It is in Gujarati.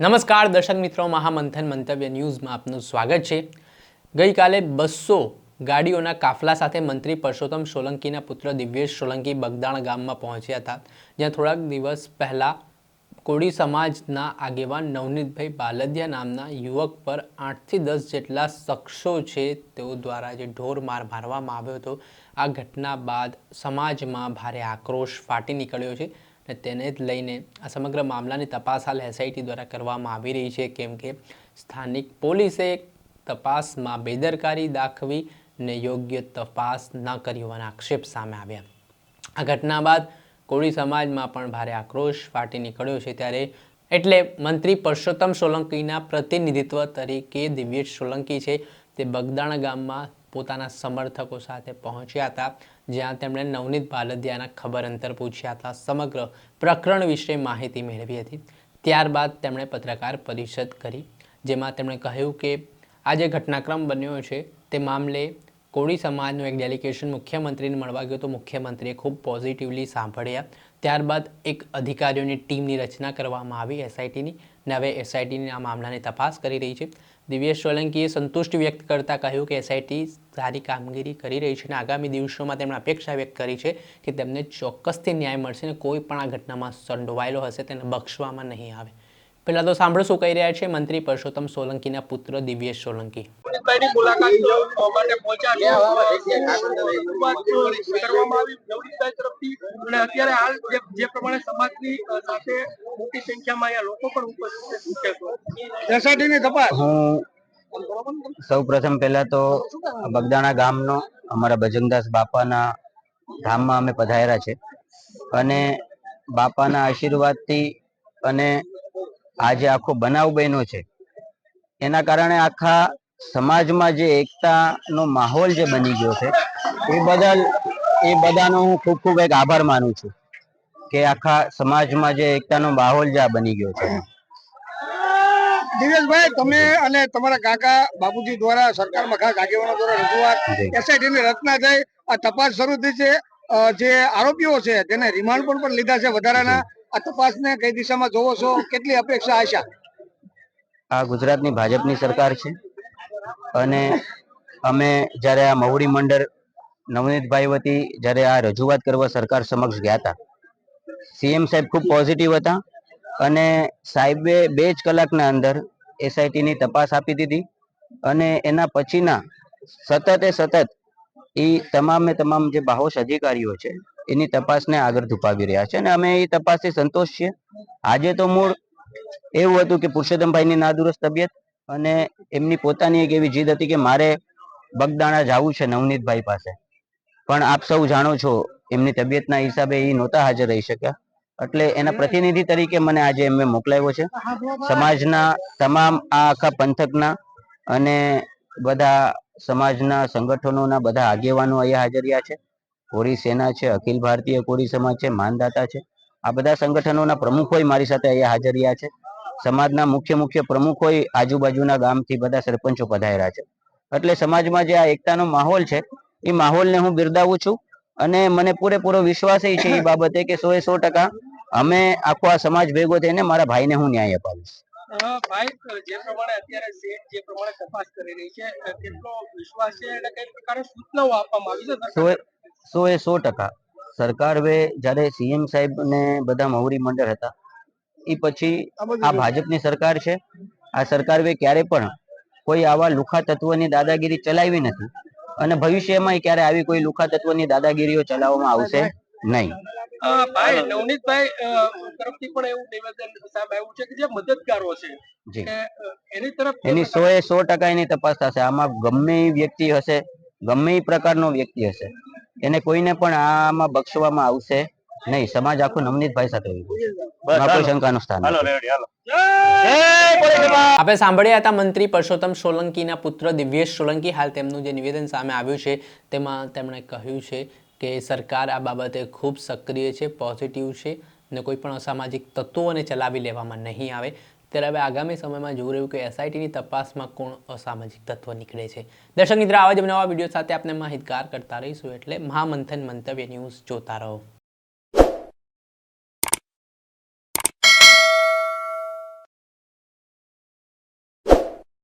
નમસ્કાર દર્શક મિત્રો, મહામંથન મંતવ્ય ન્યૂઝમાં આપનું સ્વાગત છે. ગઈકાલે બસો ગાડીઓના કાફલા સાથે મંત્રી પરસોત્તમ સોલંકીના પુત્ર દિવ્યેશ સોલંકી બગદાણ ગામમાં પહોંચ્યા હતા. જ્યાં થોડાક દિવસ પહેલાં કોળી સમાજના આગેવાન નવનીતભાઈ બાલદિયા નામના યુવક પર આઠથી દસ જેટલા શખ્સો છે તેઓ દ્વારા જે ઢોર માર મારવામાં આવ્યો હતો. આ ઘટના બાદ સમાજમાં ભારે આક્રોશ ફાટી નીકળ્યો છે. તેને જ લઈને આ સમગ્ર મામલાની તપાસ હાલ એસઆઈટી દ્વારા કરવામાં આવી રહી છે. કેમ કે સ્થાનિક પોલીસે તપાસમાં બેદરકારી દાખવી ને યોગ્ય તપાસ ન કરી હોવાના આક્ષેપ સામે આવ્યા. આ ઘટના બાદ કોળી સમાજમાં પણ ભારે આક્રોશ ફાટી નીકળ્યો છે ત્યારે એટલે મંત્રી પરસોત્તમ સોલંકીના પ્રતિનિધિત્વ તરીકે દિવ્યેશ સોલંકી છે તે બગદાણા ગામમાં પોતાના સમર્થકો સાથે પહોંચ્યા હતા, જ્યાં તેમણે નવનીત બાલદિયાના ખબર અંતર પૂછ્યા હતા, સમગ્ર પ્રકરણ વિશે માહિતી મેળવી હતી. ત્યારબાદ તેમણે પત્રકાર પરિષદ કરી, જેમાં તેમણે કહ્યું કે, આ જે ઘટનાક્રમ બન્યો છે, તે મામલે કોળી સમાજનું એક ડેલિગેશન મુખ્યમંત્રીને મળવા ગયું તો મુખ્યમંત્રીએ ખૂબ પોઝિટિવલી સાંભળ્યા. ત્યારબાદ એક અધિકારીઓની ટીમની રચના કરવામાં આવી એસઆઈટીની ને હવે એસઆઈટીની આ મામલાની તપાસ કરી રહી છે. દિવ્યેશ સોલંકીએ સંતુષ્ટિ વ્યક્ત કરતા કહ્યું કે એસઆઈટી સારી કામગીરી કરી રહી છે અને આગામી દિવસોમાં તેમણે અપેક્ષા વ્યક્ત કરી છે કે તેમને ચોક્કસથી ન્યાય મળશે અને કોઈ પણ આ ઘટનામાં સંડોવાયેલો હશે તેને બક્ષવામાં નહીં આવે. પહેલાં તો સાંભળો શું કહી રહ્યા છે મંત્રી પરસોત્તમ સોલંકીના પુત્ર દિવ્યેશ સોલંકી. અત્યારે હાલ જે જે પ્રમાણે સમાજની સાથે મોટી સંખ્યામાં અહીંયા લોકો પણ ઉપસ્થિત છે શું કહેશો એસઆઈટીની તપાસ. હું સૌ પ્રથમ પહેલા તો બગદાણા ગામનો અમારા ભજનદાસ બાપાના ધામમાં અમે પધાર્યા છે. અને બાપાના આશીર્વાદથી અને આ જે આખો બનાવ બન્યો છે. એના કારણે આખા સમાજમાં જે એકતાનો માહોલ જે બની ગયો છે એ બદલ એ બધાનો હું ખૂબ ખૂબ એક આભાર માનું છું કે આખા સમાજમાં જે એકતાનો માહોલ જે આ બની ગયો છે. દિવેશભાઈ તમે અને તમારા કાકા બાપુજી દ્વારા સરકારમાં ખાસ આગેવાનો દ્વારા રજૂઆત જી. એસઆઈટી ની રચના થઈ આ તપાસ શરૂ થઈ છે. જે આરોપીઓ છે તેને રિમાન્ડ પણ લીધા છે વધારાના. આ તપાસને કઈ દિશામાં જોવો છો? કેટલી અપેક્ષા આશા આ ગુજરાતની ભાજપની સરકાર છે. અને અમે જ્યારે આ મહુડી મંડળ નવનીતભાઈ વતી જ્યારે આ રજૂઆત કરવા સરકાર સમક્ષ ગયા હતા, સીએમ સાહેબ ખૂબ પોઝિટિવ હતા અને સાહેબે બે જ કલાકના અંદર એસઆઈટીની તપાસ આપી દીધી અને એના પછીના સતતે સતત એ તમામે તમામ જે બાહોશ અધિકારીઓ છે એની તપાસને આગળ ધુપાવી રહ્યા છે અને અમે એ તપાસથી સંતોષ છીએ. આજે તો મૂળ એવું હતું કે પુરુષોત્તમભાઈની નાદુરસ્ત તબિયત અને એમની પોતાની એક એવી જીદ હતી કે મારે બગદાણા જવું છે નવનીતભાઈ પાસે. પણ આપ સૌ જાણો છો, એમની તબિયતના હિસાબે એ નહોતા હાજર રહી શક્યા. એટલે એના પ્રતિનિધિ તરીકે મને આજે એમને મોકલાવ્યો છે. સમાજના તમામ આ આખા પંથકના અને બધા સમાજના સંગઠનોના બધા આગેવાનો અહીંયા હાજર રહ્યા છે. કોળી સેના છે અખિલ ભારતીય કોરી સમાજ છે માનદાતા છે. આ બધા સંગઠનોના પ્રમુખોય મારી સાથે અહીંયા હાજર રહ્યા છે. સમાજના મુખ્ય મુખ્ય પ્રમુખોય આજુબાજુના ગામથી બધા સરપંચો પધાર્યા છે. એટલે સમાજમાં જે આ એકતાનો માહોલ છે એ માહોલને હું બિરદાવું છું અને મને પૂરેપૂરો વિશ્વાસ છે એ બાબતે કે સો એ સો ટકા અમે આખો આ સમાજ ભેગો થઈને મારા ભાઈને હું ન્યાય અપાવીશ. ભાઈ જે પ્રમાણે અત્યારે સેટ જે પ્રમાણે તપાસ કરી રહી છે કેટલો વિશ્વાસ છે? અને કઈ પ્રકારે સૂચનાઓ આપવામાં આવી છે? સો એ- સો ટકા. સરકાર હવે જ્યારે સીએમ સાહેબ ને બધા મહુરી મંડળ હતા એ પછી આ ભાજપની સરકાર છે. આ સરકાર ક્યારે પણ કોઈ આવા લુખા તત્વની દાદાગીરી ચલાવી નથી અને ભવિષ્યમાં ક્યારે આવી કોઈ લુખા તત્વની દાદાગીરીઓ ચલાવવામાં આવશે નહીં. ભાઈ નવનીતભાઈ તરફથી પણ એવું નિવેદન સામે આવ્યું છે કે જે મદદગારો છે જી. કે અ, એની તરફ એની સો એ સો ટકા એની તપાસ થશે. આમાં ગમે વ્યક્તિ હશે ગમે એ પ્રકારનો વ્યક્તિ હશે. એને કોઈને પણ આમાં બક્ષવામાં આવશે નહીં. સમાજ આખો નવનીતભાઈ સાથે કોઈ શંકાનું સ્થાન આપણે સાંભળ્યા હતા મંત્રી પરસોત્તમ સોલંકીના પુત્ર દિવ્યેશ સોલંકી. હાલ તેમનું જે નિવેદન સામે આવ્યું છે તેમાં તેમણે કહ્યું છે કે સરકાર આ બાબતે ખૂબ સક્રિય છે પોઝિટિવ છે ને કોઈ પણ અસામાજિક તત્વોને ચલાવી લેવામાં નહીં આવે. ત્યારે હવે આગામી સમયમાં જોવું રહ્યું કે એસઆઈટીની તપાસમાં કોણ અસામાજિક તત્વ નીકળે છે. દર્શક મિત્ર, આવા જ નવા વીડિયો સાથે આપણે માહિતગાર કરતા રહીશું. એટલે મહામંથન મંતવ્ય ન્યૂઝ જોતા રહો.